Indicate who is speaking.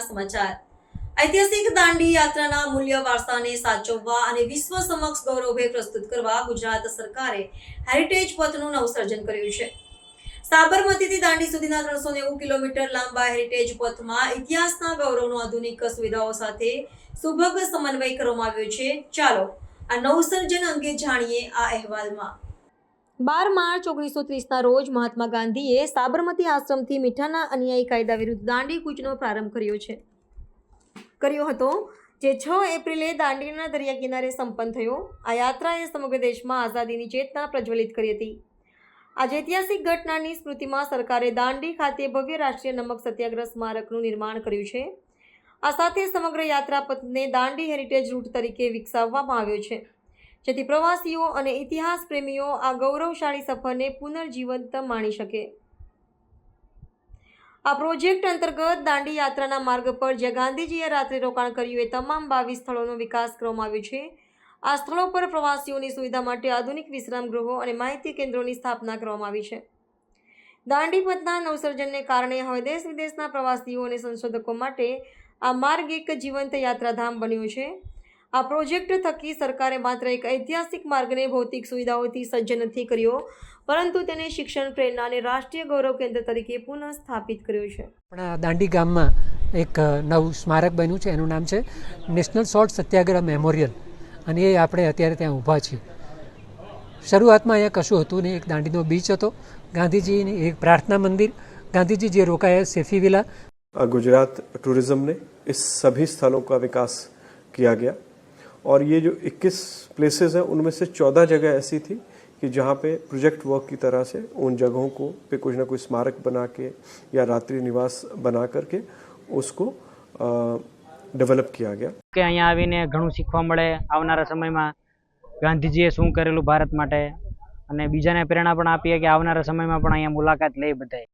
Speaker 1: સમાચાર. ઐતિહાસિક દાંડી દાંડી સુધીના ત્રણસો નેવું કિલોમીટર લાંબા હેરિટેજ પથમાં ઇતિહાસના ગૌરવનો આધુનિક સુવિધાઓ સાથે સુભગ સમન્વય કરવામાં આવ્યો છે. ચાલો આ નવસર્જન અંગે જાણીએ આ અહેવાલમાં. બાર માર્ચ ઓગણીસો ત્રીસના રોજ મહાત્મા ગાંધીએ સાબરમતી આશ્રમથી મીઠાના અન્યાયી કાયદા વિરુદ્ધ દાંડી કૂચનો પ્રારંભ કર્યો છે. કર્યો હતો, જે છ એપ્રિલે દાંડીના દરિયા કિનારે સંપન્ન થયો. આ યાત્રાએ સમગ્ર દેશમાં આઝાદીની ચેતના પ્રજ્વલિત કરી હતી. આજે ઐતિહાસિક ઘટનાની સ્મૃતિમાં સરકારે દાંડી ખાતે ભવ્ય રાષ્ટ્રીય નમક સત્યાગ્રહ સ્મારકનું નિર્માણ કર્યું છે. આ સાથે સમગ્ર યાત્રાપથને દાંડી હેરિટેજ રૂટ તરીકે વિકસાવવામાં આવ્યો છે. જેથી પ્રવાસીઓ અને ઇતિહાસ પ્રેમીઓ આ ગૌરવશાળી સફરને પુનર્જીવંત માણી શકે. આ પ્રોજેક્ટ અંતર્ગત દાંડી યાત્રાના માર્ગ પર જ્યાં ગાંધીજીએ રાત્રે રોકાણ કર્યું એ તમામ બાવીસ સ્થળોનો વિકાસ કરવામાં આવ્યો છે. આ સ્થળો પર પ્રવાસીઓની સુવિધા માટે આધુનિક વિશ્રામ ગૃહો અને માહિતી કેન્દ્રોની સ્થાપના કરવામાં આવી છે. દાંડી પથના નવસર્જનને કારણે હવે દેશ વિદેશના પ્રવાસીઓ અને સંશોધકો માટે આ માર્ગ એક જીવંત યાત્રાધામ બન્યું છે. આ પ્રોજેક્ટ થકી સરકારે માત્ર એક ઐતિહાસિક માર્ગને ભૌતિક સુવિધાઓથી સજ્જ નથી કર્યો પરંતુ તેને શિક્ષણ પ્રેરણા અને રાષ્ટ્રીય ગૌરવ કેન્દ્ર તરીકે પુનઃ સ્થાપિત કર્યો છે
Speaker 2: આપણા દાંડી ગામમાં એક નવું સ્મારક બન્યું છે એનું નામ છે નેશનલ સોલ્ટ સત્યાગ્રહ મેમોરિયલ અને એ આપણે અત્યારે ત્યાં ઊભા છીએ શરૂઆતમાં અહીંયા કશું હતું નહીં એક દાંડીનો બીચ હતો ગાંધીજીની એક પ્રાર્થના મંદિર ગાંધીજી જે રોકાયા સેફી વિલા
Speaker 3: गुजरात टूरिज्म ने इस सभी स्थलों का विकास किया गया और ये जो 21 प्लेसेस हैं उनमें से 14 जगह ऐसी थी कि जहाँ पे प्रोजेक्ट वर्क की तरह से उन जगहों को पे कुछ ना कुछ स्मारक बना के या रात्रि निवास बना करके उसको डेवलप किया गया
Speaker 4: કે અહીંયા આવીને ઘણું શીખવા મળે આવનારા સમયમાં ગાંધીજીએ શું કરેલું ભારત માટે અને બીજાને પ્રેરણા પણ આપીએ કે આવનારા સમયમાં પણ અહીંયા મુલાકાત લે બધાય